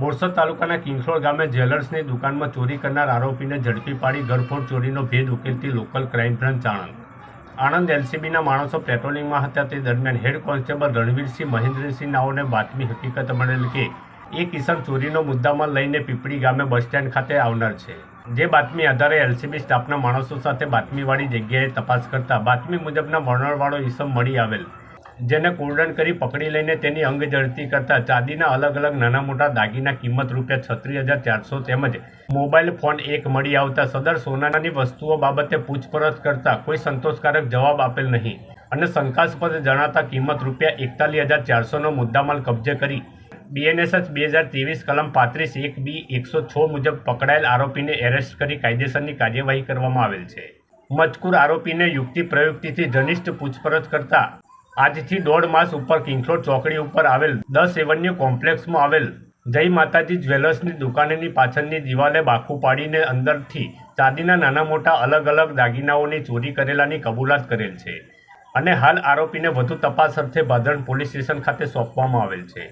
બોરસદ તાલુકાના કિંગસોળ ગામે જ્વેલર્સની દુકાનમાં ચોરી કરનાર આરોપીને ઝડપી પાડી ઘરફોડ ચોરીનો ભેદ ઉકેલતી local crime branch Anand. Anand એલસીબીના માણસો પેટ્રોલિંગમાં હતા તે દરમિયાન હેડ કોન્સ્ટેબલ રણવીરસિંહ મહેન્દ્રસિંહ નાઓને બાતમી હકીકત મળેલ કે એ કિસમ ચોરીનો મુદ્દામાં લઈને પીપળી ગામે બસ સ્ટેન્ડ ખાતે આવનાર છે. જે બાતમી આધારે એલસીબી સ્ટાફના માણસો સાથે બાતમીવાળી જગ્યાએ તપાસ કરતા બાતમી મુજબના વર્ણનવાળો ઈસમ મળી આવેલ. જેને કોર્ડન કરી પકડી લઈને તેની અંગ જડતી કરતા ચાંદીના અલગ અલગ નાના મોટા દાગીના કિંમત રૂપિયા છત્રીસ હજાર ચારસો તેમજ મોબાઈલ ફોન એક મળી આવતા સદર સોનાની વસ્તુઓ બાબતે પૂછપરછ કરતા કોઈ સંતોષકારક જવાબ આપેલ નહીં. અને શંકાસ્પદ જણાતા કિંમત રૂપિયા એકતાલીસ હજાર ચારસોનો મુદ્દામાલ કબજે કરી બીએનએસએચ બે હજાર ત્રેવીસ કલમ પાંત્રીસ એક બી એકસો છ મુજબ પકડાયેલ આરોપીને એરેસ્ટ કરી કાયદેસરની કાર્યવાહી કરવામાં આવેલ છે. મજકૂર આરોપીને યુક્તિ પ્રયુક્તિથી ઘનિષ્ઠ પૂછપરછ કરતા આજથી દોઢ માસ ઉપર કિંખરોડ ચોકડી ઉપર આવેલ દસ એવન્યુ કોમ્પ્લેક્સમાં આવેલ જય માતાજી જ્વેલર્સની દુકાનની પાછળની દિવાલે બાખું પાડીને અંદરથી ચાંદીના નાના મોટા અલગ અલગ દાગીનાઓની ચોરી કરેલાની કબૂલાત કરેલ છે. અને હાલ આરોપીને વધુ તપાસ અર્થે ભાદરણ પોલીસ સ્ટેશન ખાતે સોંપવામાં આવેલ છે.